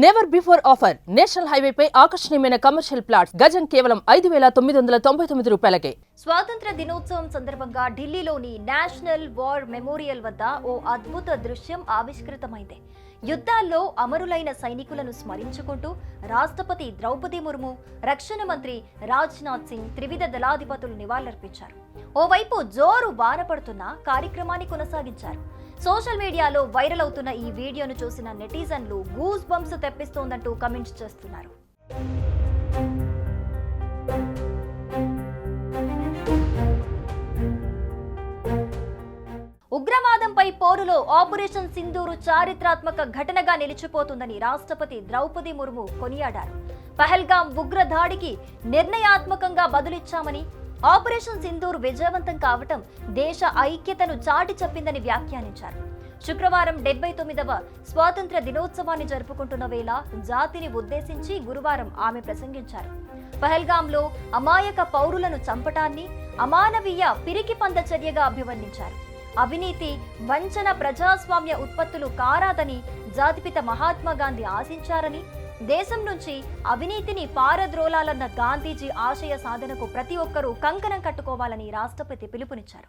Never before offer national హైవేపై ఆకర్షణీయమైన commercial plots గజం కేవలం ఐదు వేల తొమ్మిది వందల తొంభై తొమ్మిది రూపాయలకే. స్వాతంత్ర దినోత్సవం సందర్భంగా ఢిల్లీలోని నేషనల్ వార్ మెమోరియల్ వద్ద ఓ అద్భుత దృశ్యం ఆవిష్కృతమైంది. యుద్ధాల్లో అమరులైన సైనికులను స్మరించుకుంటూ రాష్ట్రపతి ద్రౌపది ముర్ము రక్షణ మంత్రి రాజ్నాథ్ సింగ్ త్రివిధ దళాధిపతులు నివాళులర్పించారు. ఓవైపు జోరు బారపడుతున్న కార్యక్రమాన్ని కొనసాగించారు. సోషల్ మీడియాలో వైరల్ అవుతున్న ఈ వీడియోను చూసిన నెటిజన్లు గూస్ బంప్స్ తెప్పిస్తోందంటూ కమెంట్స్ చేస్తున్నారు. ఉగ్రవాదంపై పోరులో ఆపరేషన్ సింధూరు చారిత్రాత్మక ఘటనగా నిలిచిపోతుందని రాష్ట్రపతి ద్రౌపది ముర్ము కొనియాడారు. పహల్గాం ఉగ్ర దాడికి నిర్ణయాత్మకంగా బదులిచ్చామని ఆపరేషన్ సింధూర్ విజయవంతం కావటం దేశ ఐక్యతను చాటి చెప్పిందని వ్యాఖ్యానించారు. శుక్రవారం డెబ్బై తొమ్మిదవ స్వాతంత్ర దినోత్సవాన్ని జరుపుకుంటున్న వేళ జాతిని ఉద్దేశించి గురువారం ఆమె ప్రసంగించారు. పహల్గాంలో అమాయక పౌరులను చంపటాన్ని అమానవీయ పిరికి పంద చర్యగా అభివర్ణించారు. అవినీతి వంచన ప్రజాస్వామ్య ఉత్పత్తులు కారాదని జాతిపిత మహాత్మా గాంధీ ఆశించారని దేశం నుంచి అవినీతిని పారద్రోలాలన్న గాంధీజీ ఆశయ సాధనకు ప్రతి ఒక్కరూ కంకణం కట్టుకోవాలని రాష్ట్రపతి పిలుపునిచ్చారు.